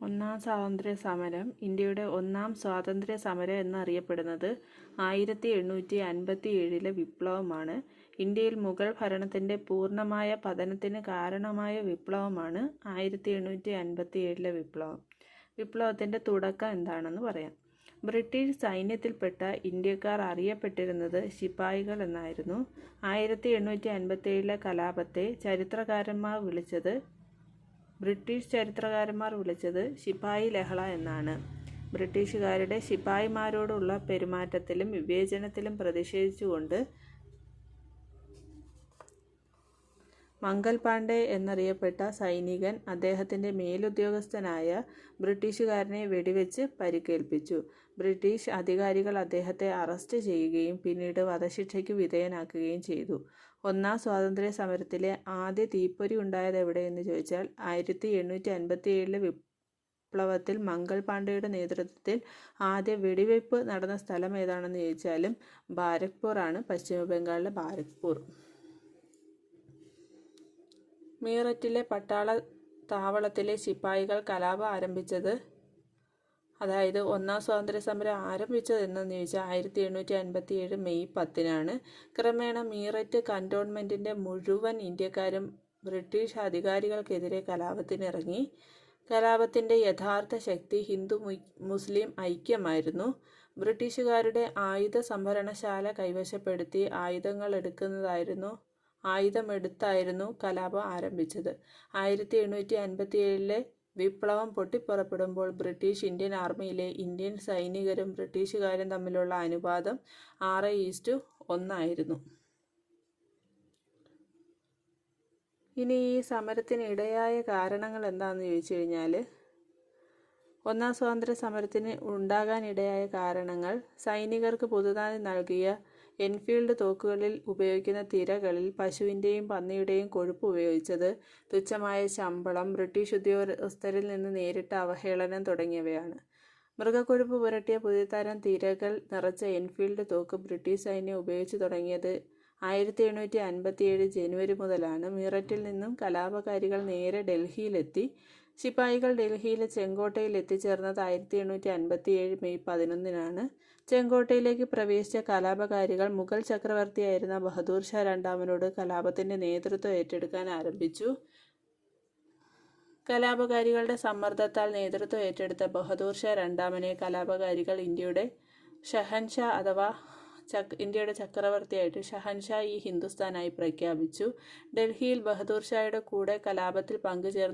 ഒന്നാം സ്വാതന്ത്ര്യ സമരം ഇന്ത്യയുടെ ഒന്നാം സ്വാതന്ത്ര്യ സമരം എന്നറിയപ്പെടുന്നത് ആയിരത്തി എണ്ണൂറ്റി അൻപത്തി ഏഴിലെ വിപ്ലവമാണ്. ഇന്ത്യയിൽ മുഗൾ ഭരണത്തിന്റെ പൂർണമായ പതനത്തിന് കാരണമായ വിപ്ലവമാണ് ആയിരത്തി എണ്ണൂറ്റി അൻപത്തി ഏഴിലെ വിപ്ലവം. വിപ്ലവത്തിന്റെ തുടക്കം എന്താണെന്ന് പറയാം. ബ്രിട്ടീഷ് സൈന്യത്തിൽപ്പെട്ട ഇന്ത്യക്കാർ അറിയപ്പെട്ടിരുന്നത് ശിപായികൾ എന്നായിരുന്നു. ആയിരത്തി എണ്ണൂറ്റി അൻപത്തി ഏഴിലെ കലാപത്തെ ചരിത്രകാരന്മാർ വിളിച്ചത് ബ്രിട്ടീഷ് ചരിത്രകാരന്മാർ വിളിച്ചത് ശിപായി ലഹള എന്നാണ്. ബ്രിട്ടീഷുകാരുടെ ശിപായിമാരോടുള്ള പെരുമാറ്റത്തിലും വിവേചനത്തിലും പ്രതിഷേധിച്ചുകൊണ്ട് മംഗൽ പാണ്ഡെ എന്നറിയപ്പെട്ട സൈനികൻ അദ്ദേഹത്തിന്റെ മേലുദ്യോഗസ്ഥനായ ബ്രിട്ടീഷുകാരനെ വെടിവെച്ച് പരിക്കേൽപ്പിച്ചു. ബ്രിട്ടീഷ് അധികാരികൾ അദ്ദേഹത്തെ അറസ്റ്റ് ചെയ്യുകയും പിന്നീട് വധശിക്ഷയ്ക്ക് വിധേയനാക്കുകയും ചെയ്തു. ഒന്നാം സ്വാതന്ത്ര്യ സമരത്തിലെ ആദ്യ തീപ്പൊരി ഉണ്ടായത് എവിടെയെന്ന് ചോദിച്ചാൽ ആയിരത്തി എണ്ണൂറ്റി അൻപത്തി ഏഴിലെ വിപ്ലവത്തിൽ മംഗൾ പാണ്ഡെയുടെ നേതൃത്വത്തിൽ ആദ്യ വെടിവയ്പ് നടന്ന സ്ഥലം ഏതാണെന്ന് ചോദിച്ചാലും ബാരക്പൂർ ആണ് പശ്ചിമ ബംഗാളിലെ ബാരക്പൂർ. മീററ്റിലെ പട്ടാള താവളത്തിലെ ശിപ്പായികൾ കലാപം ആരംഭിച്ചത് അതായത് ഒന്നാം സ്വാതന്ത്ര്യ സമരം ആരംഭിച്ചത് എന്നു ചോദിച്ചാൽ ആയിരത്തി എണ്ണൂറ്റി അൻപത്തി ഏഴ് മെയ് പത്തിനാണ്. ക്രമേണ മീററ്റ് കന്റോൺമെന്റിന്റെ മുഴുവൻ ഇന്ത്യക്കാരും ബ്രിട്ടീഷ് അധികാരികൾക്കെതിരെ കലാപത്തിനിറങ്ങി. കലാപത്തിന്റെ യഥാർത്ഥ ശക്തി ഹിന്ദു മുസ്ലിം ഐക്യമായിരുന്നു. ബ്രിട്ടീഷുകാരുടെ ആയുധ സംഭരണശാല കൈവശപ്പെടുത്തി ആയുധങ്ങൾ എടുക്കുന്നതായിരുന്നു ആയുധമെടുത്തായിരുന്നു കലാപം ആരംഭിച്ചത്. ആയിരത്തി എണ്ണൂറ്റി അൻപത്തി ഏഴിലെ വിപ്ലവം പൊട്ടിപ്പുറപ്പെടുമ്പോൾ ബ്രിട്ടീഷ് ഇന്ത്യൻ ആർമിയിലെ ഇന്ത്യൻ സൈനികരും ബ്രിട്ടീഷുകാരും തമ്മിലുള്ള അനുപാതം ആറ് ഈസ്റ്റു ഒന്നായിരുന്നു. ഇനി ഈ സമരത്തിന് ഇടയായ കാരണങ്ങൾ എന്താണെന്ന് ചോദിച്ചു കഴിഞ്ഞാൽ ഒന്നാം സ്വാതന്ത്ര്യ സമരത്തിന് ഉണ്ടാകാനിടയായ കാരണങ്ങൾ സൈനികർക്ക് പുതുതായി നൽകിയ എൻഫീൽഡ് തോക്കുകളിൽ ഉപയോഗിക്കുന്ന തിരകളിൽ പശുവിന്റെയും പന്നിയുടെയും കൊഴുപ്പ് ഉപയോഗിച്ചത് തുച്ഛമായ ശമ്പളം ബ്രിട്ടീഷ് ഉദ്യോഗസ്ഥരിൽ നിന്ന് നേരിട്ട അവഹേളനം തുടങ്ങിയവയാണ്. മൃഗക്കൊഴുപ്പ് പുരട്ടിയ പുതിയ തരം തിരകൾ നിറച്ച എൻഫീൽഡ് തോക്ക് ബ്രിട്ടീഷ് സൈന്യം ഉപയോഗിച്ചു തുടങ്ങിയത് ആയിരത്തി എണ്ണൂറ്റി അൻപത്തിയേഴ് ജനുവരി മുതലാണ്. മീററ്റിൽ നിന്നും കലാപകാരികൾ നേരെ ഡൽഹിയിലെത്തി. ശിപ്പായികൾ ഡൽഹിയിലെ ചെങ്കോട്ടയിൽ എത്തിച്ചേർന്നത് ആയിരത്തി എണ്ണൂറ്റി അൻപത്തി ഏഴ് മെയ് പതിനൊന്നിനാണ്. ചെങ്കോട്ടയിലേക്ക് പ്രവേശിച്ച കലാപകാരികൾ മുഗൾ ചക്രവർത്തിയായിരുന്ന ബഹദൂർ ഷാ രണ്ടാമനോട് കലാപത്തിന്റെ നേതൃത്വം ഏറ്റെടുക്കാൻ ആരംഭിച്ചു. കലാപകാരികളുടെ സമ്മർദ്ദത്താൽ നേതൃത്വം ഏറ്റെടുത്ത ബഹദൂർ ഷാ രണ്ടാമനെ കലാപകാരികൾ ഇന്ത്യയുടെ ഷഹൻഷാ അഥവാ ചക് ഇന്ത്യയുടെ ചക്രവർത്തിയായിട്ട് ഷഹൻഷാ ഈ ഹിന്ദുസ്ഥാനായി പ്രഖ്യാപിച്ചു. ഡൽഹിയിൽ ബഹദൂർ ഷായുടെ കൂടെ കലാപത്തിൽ പങ്കുചേർന്ന